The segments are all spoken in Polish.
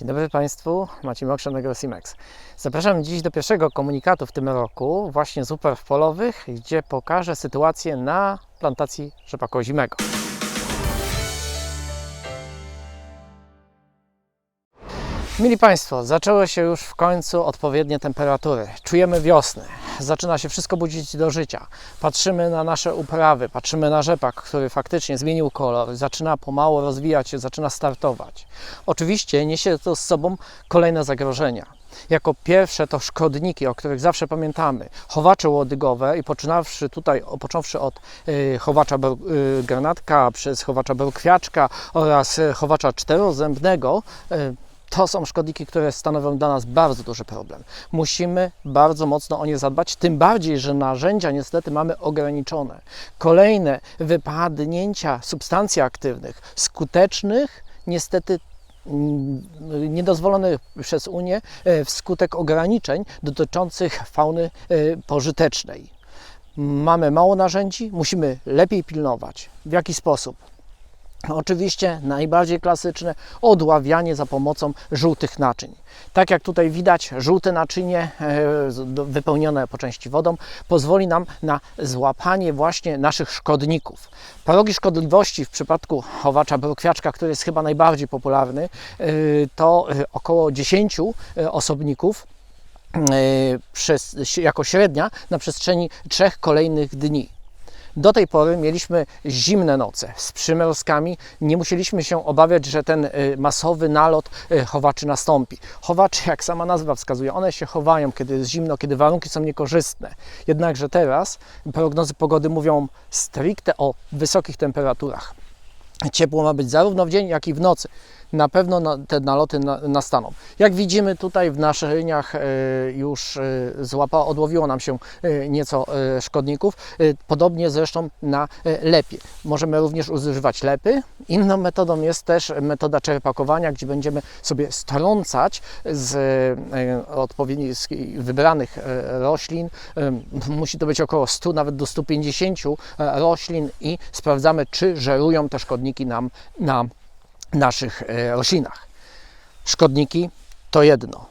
Dzień dobry Państwu, Maciej Mokrzan, Agrosimex. Zapraszam dziś do pierwszego komunikatu w tym roku, właśnie z upraw polowych, gdzie pokażę sytuację na plantacji rzepaku ozimego. Mili Państwo, zaczęły się już w końcu odpowiednie temperatury. Czujemy wiosnę. Zaczyna się wszystko budzić do życia. Patrzymy na nasze uprawy, patrzymy na rzepak, który faktycznie zmienił kolor, zaczyna pomału rozwijać się, zaczyna startować. Oczywiście niesie to z sobą kolejne zagrożenia. Jako pierwsze to szkodniki, o których zawsze pamiętamy. Chowacze łodygowe i poczynawszy tutaj, począwszy od y, chowacza y, granatka, przez chowacza bełkwiaczka oraz y, chowacza czterozębnego, to są szkodniki, które stanowią dla nas bardzo duży problem. Musimy bardzo mocno o nie zadbać, tym bardziej, że narzędzia niestety mamy ograniczone. Kolejne wypadnięcia substancji aktywnych, skutecznych, niestety mm, niedozwolonych przez Unię e, wskutek ograniczeń dotyczących fauny e, pożytecznej. Mamy mało narzędzi, musimy lepiej pilnować. W jaki sposób? Oczywiście najbardziej klasyczne odławianie za pomocą żółtych naczyń. Tak jak tutaj widać, żółte naczynie e, wypełnione po części wodą pozwoli nam na złapanie właśnie naszych szkodników. Progi szkodliwości w przypadku chowacza brukwiaczka, który jest chyba najbardziej popularny, e, to e, około 10 e, osobników przez, jako średnia na przestrzeni trzech kolejnych dni. Do tej pory mieliśmy zimne noce z przymrozkami. Nie musieliśmy się obawiać, że ten y, masowy nalot y, chowaczy nastąpi. Chowacze, jak sama nazwa wskazuje, one się chowają, kiedy jest zimno, kiedy warunki są niekorzystne. Jednakże teraz prognozy pogody mówią stricte o wysokich temperaturach. Ciepło ma być zarówno w dzień, jak i w nocy. Na pewno te naloty na, nastaną. Jak widzimy tutaj w naszyjniach e, już e, złapa, odłowiło nam się e, nieco szkodników. Podobnie zresztą na lepie. Możemy również używać lepy. Inną metodą jest też metoda czerpakowania, gdzie będziemy sobie strącać z odpowiednich wybranych roślin. Musi to być około 100, nawet do 150 e, roślin i sprawdzamy, czy żerują te szkodniki nam na naszych e, roślinach. Szkodniki to jedno.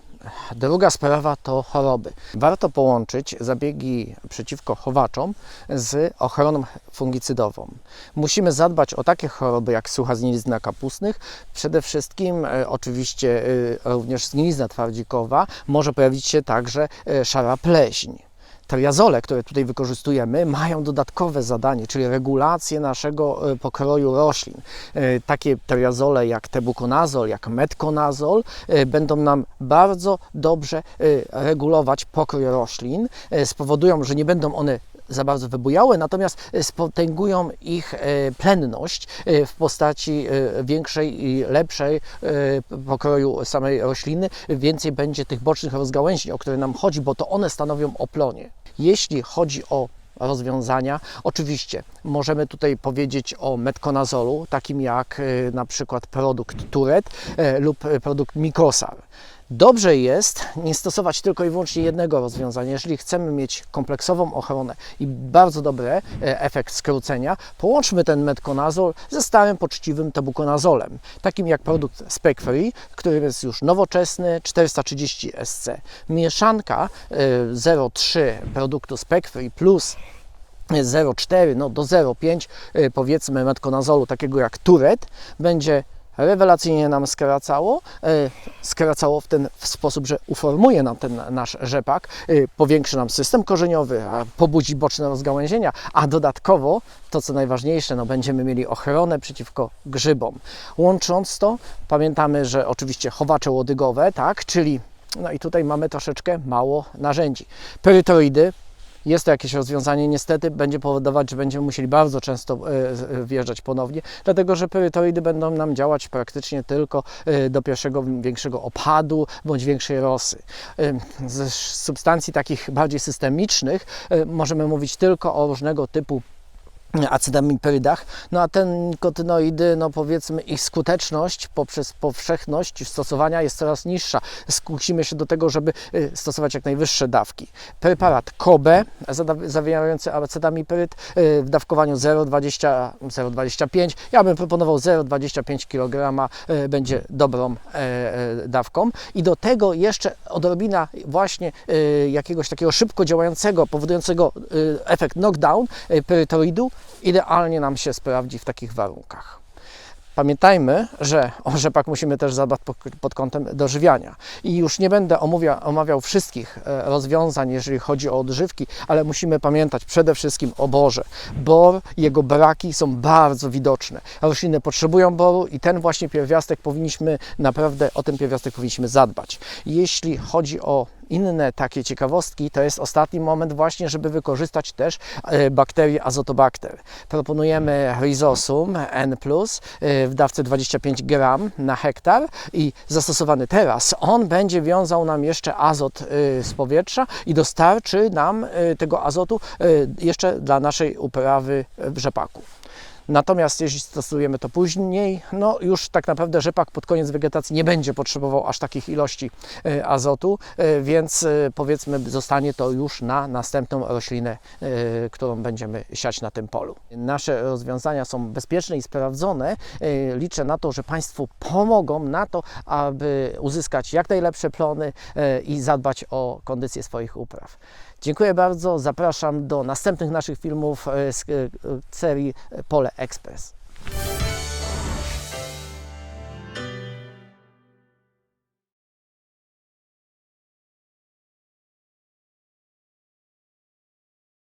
Druga sprawa to choroby. Warto połączyć zabiegi przeciwko chowaczom z ochroną fungicydową. Musimy zadbać o takie choroby jak sucha zgnilizna kapustnych. Przede wszystkim e, oczywiście e, również zgnilizna twardzikowa. Może pojawić się także szara pleśń. Triazole, które tutaj wykorzystujemy, mają dodatkowe zadanie, czyli regulację naszego e, pokroju roślin. E, Takie triazole jak tebukonazol, jak metkonazol e, będą nam bardzo dobrze regulować pokrój roślin, spowodują, że nie będą one za bardzo wybujałe, natomiast spotęgują ich plenność w postaci większej i lepszej pokroju samej rośliny. Więcej będzie tych bocznych rozgałęzień, o które nam chodzi, bo to one stanowią oplonie. Jeśli chodzi o rozwiązania. Oczywiście możemy tutaj powiedzieć o metkonazolu, takim jak e, na przykład produkt Turet e, lub produkt Mikosar. Dobrze jest nie stosować tylko i wyłącznie jednego rozwiązania. Jeżeli chcemy mieć kompleksową ochronę i bardzo dobry e, efekt skrócenia, połączmy ten metkonazol ze starym, poczciwym tebukonazolem, takim jak produkt Spec Free, który jest już nowoczesny, 430 SC. Mieszanka e, 0,3 produktu Spec Free plus 0,4 no do 0,5 y, powiedzmy metkonazolu takiego jak Turet będzie rewelacyjnie nam skracało, y, skracało w ten sposób, że uformuje nam ten nasz rzepak, y, powiększy nam system korzeniowy, pobudzi boczne rozgałęzienia, a dodatkowo to co najważniejsze, no będziemy mieli ochronę przeciwko grzybom. Łącząc to, pamiętamy, że oczywiście chowacze łodygowe, tak, czyli no i tutaj mamy troszeczkę mało narzędzi. Perytoidy, jest to jakieś rozwiązanie, niestety będzie powodować, że będziemy musieli bardzo często e, e, wjeżdżać ponownie, dlatego że perytoidy będą nam działać praktycznie tylko e, do pierwszego większego opadu bądź większej rosy. Z substancji takich bardziej systemicznych możemy mówić tylko o różnego typu acydamiprydach, no a ten nikotynoidy, no powiedzmy ich skuteczność poprzez powszechność stosowania jest coraz niższa. Skusimy się do tego, żeby y, stosować jak najwyższe dawki. Preparat zada- zawierający acetamipryd y, w dawkowaniu 0,20 0,25 ja bym proponował 0,25 kg y, będzie dobrą dawką i do tego jeszcze odrobina właśnie jakiegoś takiego szybko działającego, powodującego efekt knockdown perytoidu idealnie nam się sprawdzi w takich warunkach. Pamiętajmy, że o rzepak musimy też zadbać pod, kątem dożywiania. I już nie będę omawiał wszystkich e, rozwiązań, jeżeli chodzi o odżywki, ale musimy pamiętać przede wszystkim o borze. Bor, jego braki są bardzo widoczne. Rośliny potrzebują boru i ten właśnie pierwiastek powinniśmy, naprawdę o ten pierwiastek powinniśmy zadbać. Jeśli chodzi o inne takie ciekawostki, to jest ostatni moment właśnie, żeby wykorzystać też e, bakterię azotobakter. Proponujemy Rhizosum N+, e, w dawce 25 gram na hektar i zastosowany teraz, on będzie wiązał nam jeszcze azot e, z powietrza i dostarczy nam tego azotu jeszcze dla naszej uprawy w rzepaku. Natomiast jeśli stosujemy to później, no już tak naprawdę rzepak pod koniec wegetacji nie będzie potrzebował aż takich ilości e, azotu, e, więc e, powiedzmy zostanie to już na następną roślinę, którą będziemy siać na tym polu. Nasze rozwiązania są bezpieczne i sprawdzone. Liczę na to, że Państwu pomogą na to, aby uzyskać jak najlepsze plony i zadbać o kondycję swoich upraw. Dziękuję bardzo. Zapraszam do następnych naszych filmów e, z e, serii Pole Express.